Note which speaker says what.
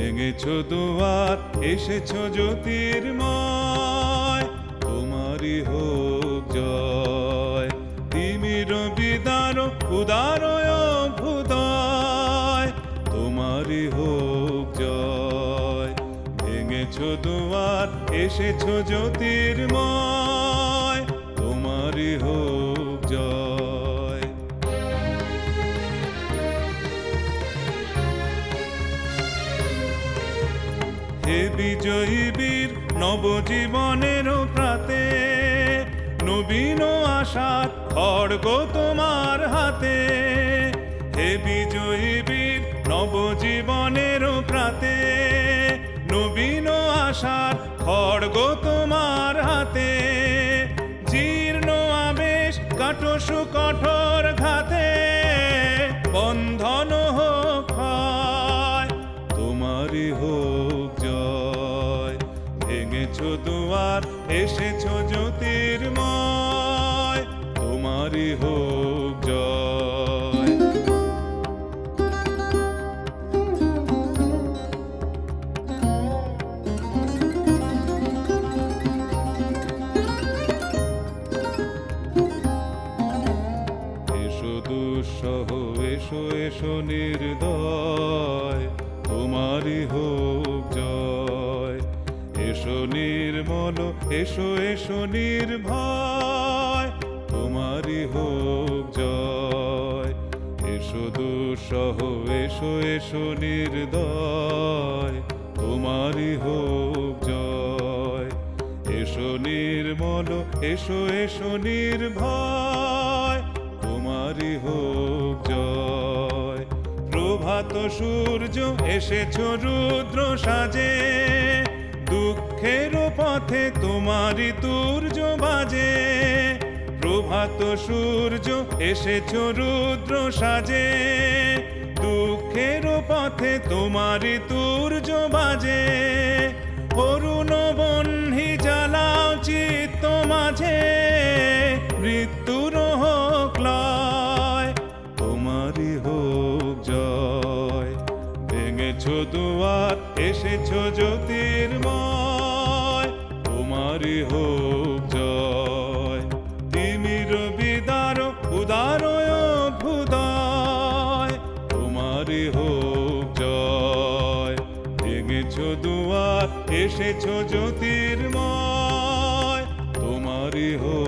Speaker 1: ভেঙেছো দুয়ার, এসেছ জ্যোতির্ময়। তোমারই হোক জয়, তিমির বিদার ভুদয় তোমারই হোক জয়, ভেঙেছো দুয়ার, এসেছ জ্যোতির্ময়। তোমারই হোক জয়। হে বিজয়ী বীর নবজীবনের প্রাতে, নবীন আশার খড়গ তোমার হাতে। হে বিজয়ী বীর নবজীবনের প্রাতে, নবীন আশার খড়গ তোমার হাতে। জীর্ণ আবেশ কাটসু কঠোর ঘাতে, বন্ধন হোক তোমারই হোক জয়। ভেঙেছো দুয়ার, এসেছ জ্যোতির্ময়, তোমারই হোক জয়। এসো দুঃসহ, এসো এসো নির্দয়, তোমারই হোক জয়। এসো নির্মল, এসো এসো নির্ভয়, তোমারই হোক জয়। এসো দুঃসহ, এসো এসো নির্দয়, তোমারই হোক জয়। এসো নির্মল, এসো এসো নির্ভয়, তোমারই হোক জয়। প্রভাত সূর্য, এসেছ রুদ্র সাজে। দুঃখের পথে তোমারই তুর্য বাজে। প্রভাত সূর্য এসেছ রুদ্র সাজে। দুঃখের পথে তোমারই তুর্য বাজে। অরুণ বহ্নি জ্বালাও চিত্ত মাঝে। মৃত্যুর হোক লয়, তোমারই হোক জয়। ভেঙেছো দুয়ার, এসেছ জ্যোতির্ময়। তোমারই হোক জয়। তিমির বিদার উদার হোক জয়। ভেঙেছো দুয়ার এসেছ জ্যোতির্ময়। তোমারই হোক